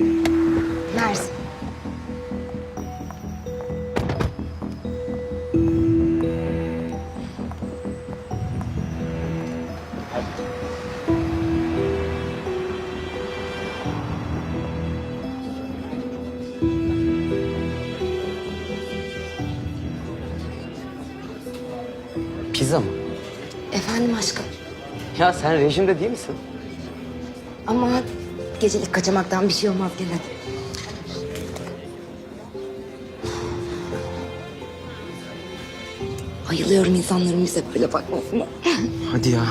Mersin. Pizza mı? Efendim aşkım. Ya sen rejimde değil misin? Ama gecelik kaçamaktan bir şey olmaz gene. Bayılıyorum insanların bize böyle bakmasına. Hadi ya.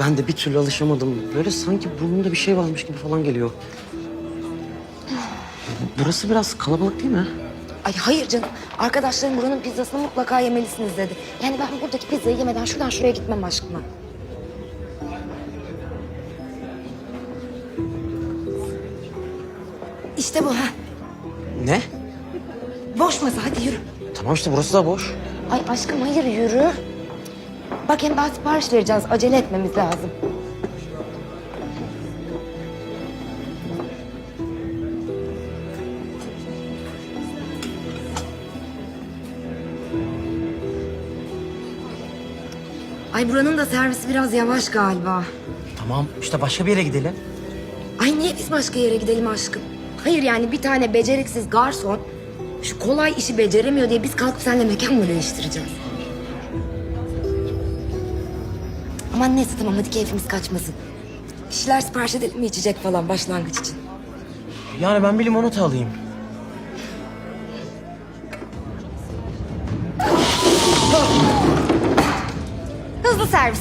Ben de bir türlü alışamadım. Böyle sanki burnumda bir şey varmış gibi falan geliyor. Burası biraz kalabalık değil mi? Ay hayır canım. Arkadaşlarım buranın pizzasını mutlaka yemelisiniz dedi. Yani ben buradaki pizzayı yemeden şuradan şuraya gitmem aşkına. İşte bu ha. Ne? Boş masa hadi yürü. Tamam işte burası da boş. Ay aşkım hayır yürü. Bak hem daha sipariş vereceğiz. Acele etmemiz lazım. Ay buranın da servisi biraz yavaş galiba. Tamam işte başka bir yere gidelim. Ay niye biz başka yere gidelim aşkım? Hayır yani bir tane beceriksiz garson şu kolay işi beceremiyor diye biz kalkıp seninle mekan mı değiştireceğiz? Aman neyse tamam hadi keyfimiz kaçmasın. Bir şeyler sipariş edelim mi içecek falan başlangıç için? Yani ben bir limonata alayım. Hızlı servis.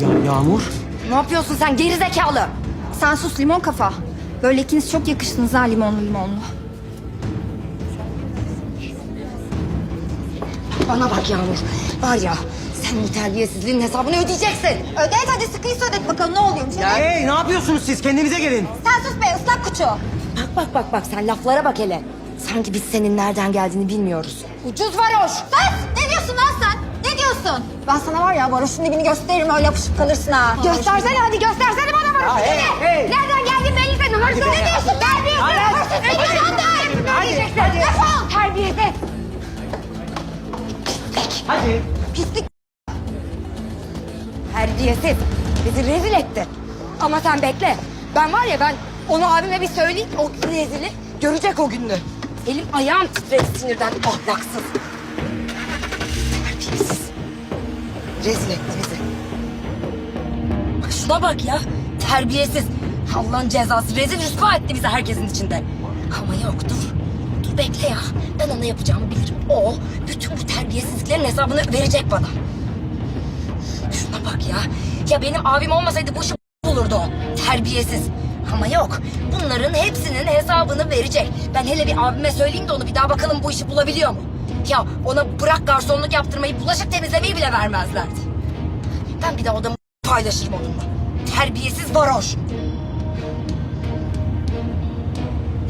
Ya Yağmur. Ne yapıyorsun sen geri zekalı? Sen sus limon kafa. Böyle ikiniz çok yakıştınız ha limonlu limonlu. Bana bak Yağmur. Var ya sen bu terbiyesizliğin hesabını ödeyeceksin. Ödet hadi sıkıysa ödet bakalım ne oluyormuş. hadi. Hey ne yapıyorsunuz siz? Kendinize gelin. Sen sus be ıslak kuçu. Bak bak bak bak sen laflara bak hele. Sanki biz senin nereden geldiğini bilmiyoruz. Ucuz varoş. Sus! Ne diyorsun lan sen? Ne diyorsun? Ben sana var ya varoşun dibini gösteririm öyle yapışıp kalırsın ha. Göstersene hadi göstersene bana varoşun hey, dibini. hey. Nereden senin. Hırsız ne diyorsun? Terbiyesiz. Hırsız diyorsun? Hadi. Hadi. Defol. Terbiyesiz. Hadi. Pislik. Terbiyesiz. Bizi rezil etti. Ama sen bekle. Ben var ya ben onu abime bir söyleyeyim. O rezili görecek o gününü. Elim ayağım titredi sinirden ahlaksız. Terbiyesiz. Rezil etti bizi. Şuna bak ya. Terbiyesiz. Allah'ın cezası rezil rüsva etti bizi herkesin içinde. Ama yok dur. Dur bekle ya. Ben ona yapacağımı bilirim. O bütün bu terbiyesizliklerin hesabını verecek bana. Şuna bak ya. Ya benim abim olmasaydı bu işi olurdu o. Terbiyesiz. Ama yok. Bunların hepsinin hesabını verecek. Ben hele bir abime söyleyeyim de onu bir daha bakalım bu işi bulabiliyor mu? Ya ona bırak garsonluk yaptırmayı, bulaşık temizlemeyi bile vermezlerdi. Ben bir daha odamı paylaşırım onunla. Terbiyesiz varoş.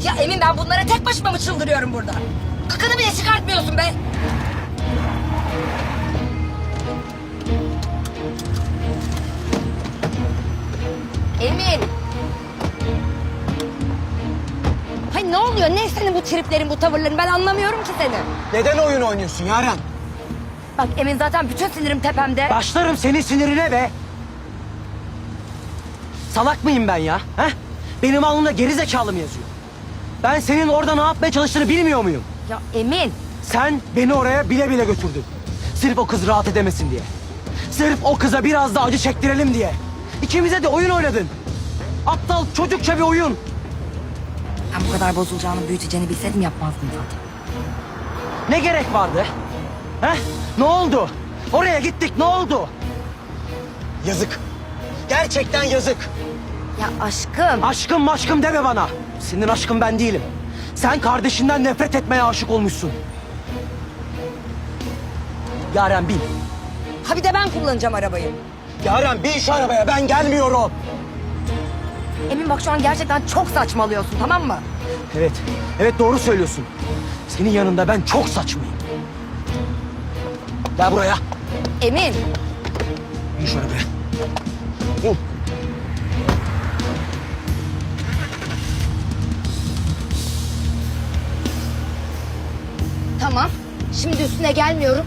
Ya Emin ben bunlara tek başıma mı çıldırıyorum burada? Kıkını bile çıkartmıyorsun be. Emin. Hay ne oluyor? Ne senin bu triplerin, bu tavırların? Ben anlamıyorum ki seni. Neden oyun oynuyorsun Yaren? Bak Emin zaten bütün sinirim tepemde. Başlarım senin sinirine be. Salak mıyım ben ya? He? Benim alnımda geri zekalı mı yazıyor? Ben senin orada ne yapmaya çalıştığını bilmiyor muyum? Ya Emin. Sen beni oraya bile bile götürdün. Sırf o kız rahat edemesin diye. Sırf o kıza biraz da acı çektirelim diye. İkimize de oyun oynadın. Aptal çocukça bir oyun. Ben bu kadar bozulacağını, büyüteceğini bilseydim yapmazdım zaten. Ne gerek vardı? He? Ne oldu? Oraya gittik ne oldu? Yazık. Gerçekten yazık. Ya aşkım. Aşkım maşkım deme bana. Senin aşkın ben değilim. Sen kardeşinden nefret etmeye aşık olmuşsun. Yaren bin. Ha bir de ben kullanacağım arabayı. Yaren bin şu arabaya ben gelmiyorum. Emin bak şu an gerçekten çok saçmalıyorsun tamam mı? Evet, evet doğru söylüyorsun. Senin yanında ben çok saçmayım. Gel buraya. Emin. Bin şu arabaya. Bin. Şimdi üstüne gelmiyorum.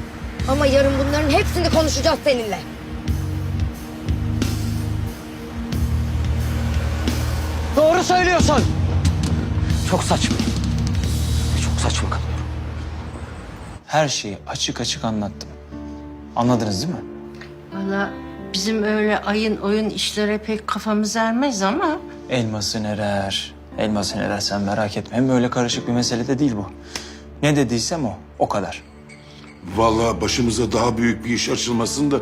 Ama yarın bunların hepsini konuşacağız seninle. Doğru söylüyorsun. Çok saçma. Çok saçma kalıyorum. Her şeyi açık açık anlattım. Anladınız değil mi? Valla bizim öyle ayın oyun işlere pek kafamız ermez ama... Elmasın erer. Elmasın erer sen merak etme. Hem öyle karışık bir mesele de değil bu. Ne dediysem o. O kadar. Vallahi başımıza daha büyük bir iş açılmasın da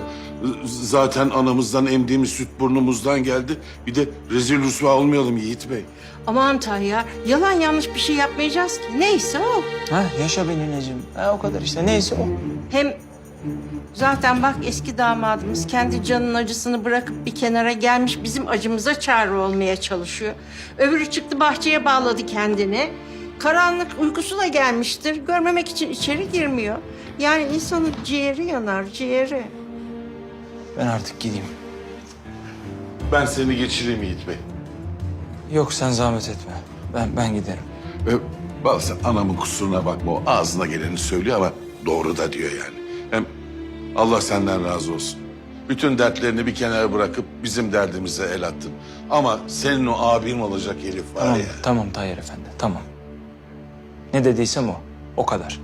zaten anamızdan emdiğimiz süt burnumuzdan geldi. Bir de rezil rüsva olmayalım Yiğit Bey. Aman Tayyar, yalan yanlış bir şey yapmayacağız ki. Neyse o. Ha yaşa be nineciğim. Ha o kadar işte. Neyse o. Hem zaten bak eski damadımız kendi canının acısını bırakıp bir kenara gelmiş bizim acımıza çare olmaya çalışıyor. Öbürü çıktı bahçeye bağladı kendini. Karanlık uykusu da gelmiştir. Görmemek için içeri girmiyor. Yani insanın ciğeri yanar, ciğeri. Ben artık gideyim. Ben seni geçireyim Yiğit Bey. Yok sen zahmet etme. Ben ben giderim. Ve bazen anamın kusuruna bakma o ağzına geleni söylüyor ama doğru da diyor yani. Hem Allah senden razı olsun. Bütün dertlerini bir kenara bırakıp bizim derdimize el attın. Ama senin o abin olacak Elif var Tamam, ya. tamam Tayyar Efendi. Tamam. Ne dediysem o. O kadar.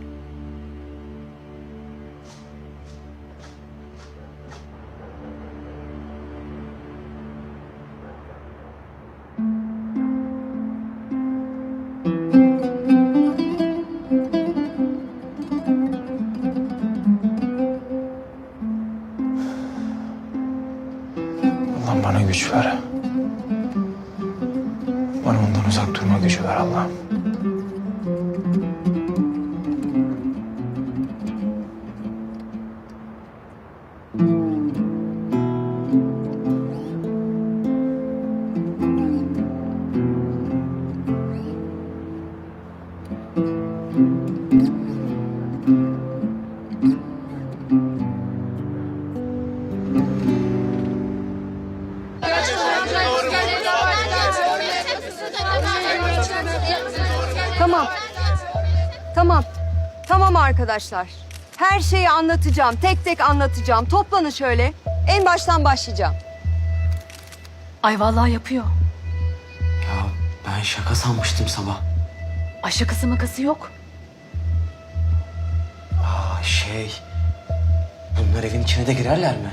Allah bana güç ver. Bana ondan uzak durma gücü ver Allah'ım. Tamam. Tamam. Tamam arkadaşlar. Her şeyi anlatacağım. Tek tek anlatacağım. Toplanın şöyle. En baştan başlayacağım. Ay vallahi yapıyor. Ya ben şaka sanmıştım sabah. Ay şakası makası yok. Aa şey... Bunlar evin içine de girerler mi?